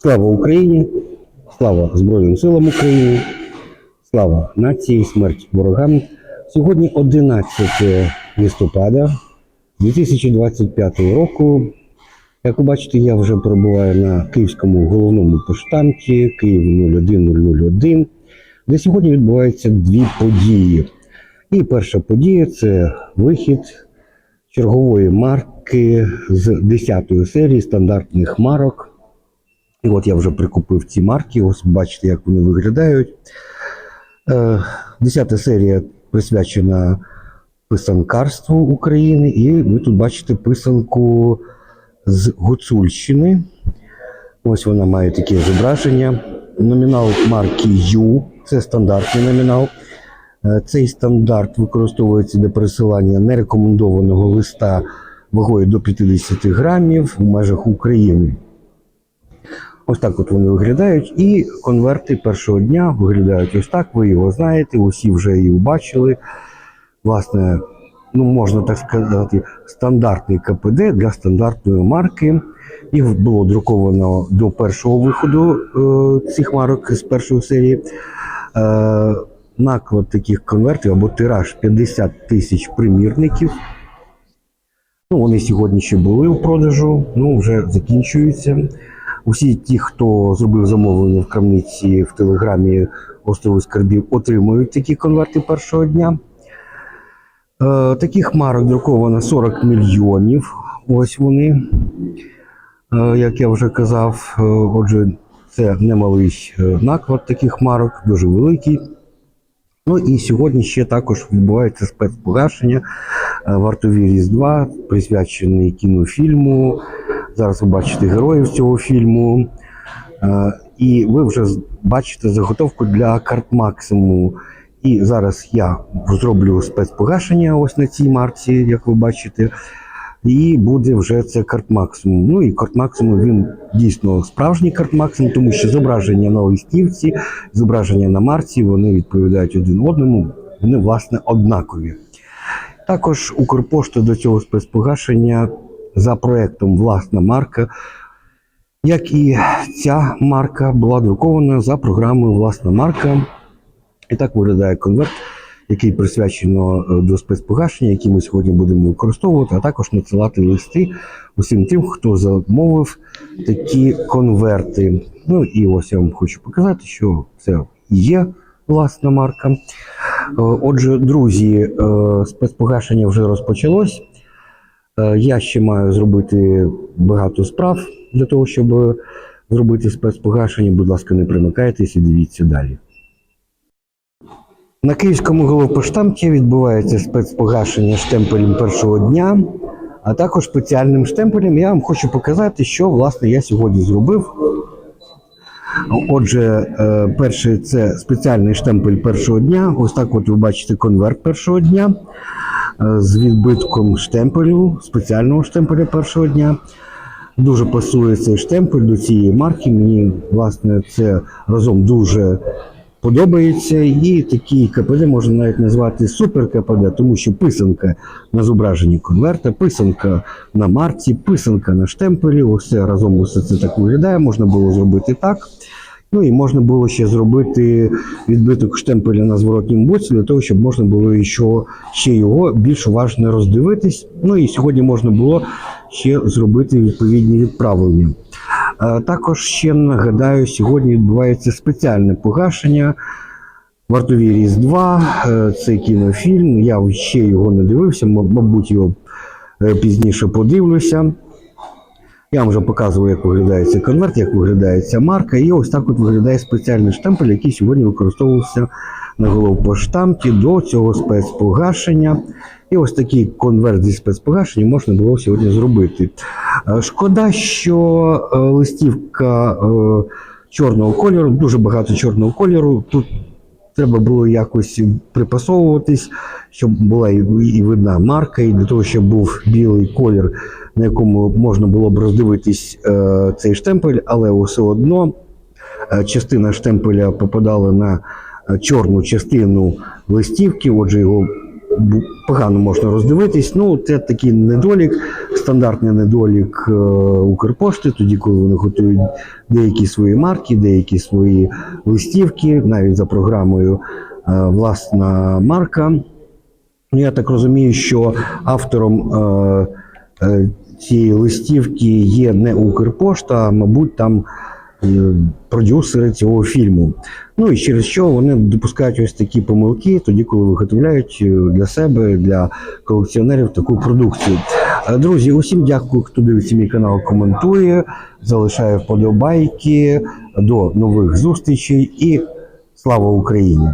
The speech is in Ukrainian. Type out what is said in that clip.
Слава Україні! Слава Збройним силам України! Слава нації, смерть ворогам! Сьогодні 11 листопада 2025 року. Як ви бачите, я вже перебуваю на київському головному поштамті Київ 01001, де сьогодні відбуваються дві події. І перша подія це вихід чергової марки з 10-ї серії стандартних марок. І от я вже прикупив ці марки, ось бачите, як вони виглядають. Е, 10 серія присвячена писанкарству України, і ви тут бачите писанку з Гуцульщини. Ось вона має таке зображення. Номінал марки Ю, це стандартний номінал. Е, Цей стандарт використовується для пересилання нерекомендованого листа вагою до 50 грамів в межах України. Ось так от вони виглядають. І конверти першого дня виглядають ось так. Ви його знаєте, усі вже її бачили. Власне, ну можна так сказати, стандартний КПД для стандартної марки. Їх було друковано до першого виходу е, цих марок з першої серії. Е, наклад таких конвертів або тираж 50 тисяч примірників. Ну, вони сьогодні ще були в продажу, ну вже закінчуються. Усі ті, хто зробив замовлення в крамниці в телеграмі острову скарбів, отримують такі конверти першого дня. Е, таких марок друковано 40 мільйонів. Ось вони. Е, як я вже казав, е, отже, це немалий е, наклад таких марок, дуже великий. Ну і сьогодні ще також відбувається спецпогашення е, вартові Різдва, присвячений кінофільму. Зараз ви бачите героїв цього фільму. Е, І ви вже бачите заготовку для карт максимуму. І зараз я зроблю спецпогашення ось на цій марці, як ви бачите. І буде вже це карт максимум. Ну і карт максимум він дійсно справжній карт максимум, тому що зображення на листівці, зображення на марці, вони відповідають один одному, вони власне однакові. Також Укрпошта до цього спецпогашення за проектом власна марка, як і ця марка була друкована за програмою власна марка. І так виглядає конверт, який присвячено е, до спецпогашення, який ми сьогодні будемо використовувати, а також надсилати листи усім тим, хто замовив такі конверти. Ну і ось я вам хочу показати, що це є власна марка. Е, Отже, друзі, е, спецпогашення вже розпочалось. Е, Я ще маю зробити багато справ для того, щоб зробити спецпогашення. Будь ласка, не примикайтесь і дивіться далі. На київському головпоштамті відбувається спецпогашення штемпелем першого дня, а також спеціальним штемпелем. Я вам хочу показати, що власне я сьогодні зробив. Отже, е, перший це спеціальний штемпель першого дня. Ось так от ви бачите конверт першого дня з відбитком штемпелю, спеціального штемпеля першого дня. Дуже пасує цей штемпель до цієї марки. Мені, власне, це разом дуже подобається. І такий КПД можна навіть назвати супер КПД, тому що писанка на зображенні конверта, писанка на марці, писанка на штемпелі. Усе разом усе це так виглядає. Можна було зробити так. Ну і можна було ще зробити відбиток штемпеля на зворотньому боці для того, щоб можна було ще, ще його більш уважно роздивитись. Ну і сьогодні можна було ще зробити відповідні відправлення. Е, Також ще нагадаю, сьогодні відбувається спеціальне погашення. Вартові Різдва, е, це кінофільм. Я ще його не дивився, мабуть, його е, пізніше подивлюся. Я вам вже показував, як виглядає цей конверт, як виглядає ця марка. І ось так от виглядає спеціальний штемпель, який сьогодні використовувався на головпоштамті до цього спецпогашення. І ось такий конверт зі спецпогашення можна було сьогодні зробити. Е, Шкода, що е, листівка е, чорного кольору, дуже багато чорного кольору. Тут треба було якось припасовуватись, щоб була і, видна марка, і для того, щоб був білий колір, на якому можна було б роздивитись е, цей штемпель, але все одно е, частина штемпеля попадала на е, чорну частину листівки, отже, його погано можна роздивитись. Ну, це такий недолік, стандартний недолік е, Укрпошти, тоді, коли вони готують деякі свої марки, деякі свої листівки, навіть за програмою е, власна марка. Ну, я так розумію, що автором е, цієї листівки є не Укрпошта, а мабуть, там продюсери цього фільму. Ну і через що вони допускають ось такі помилки, тоді, коли виготовляють е, для себе, для колекціонерів таку продукцію. Е, Друзі, усім дякую, хто дивиться мій канал, коментує, залишає вподобайки. До нових зустрічей і слава Україні!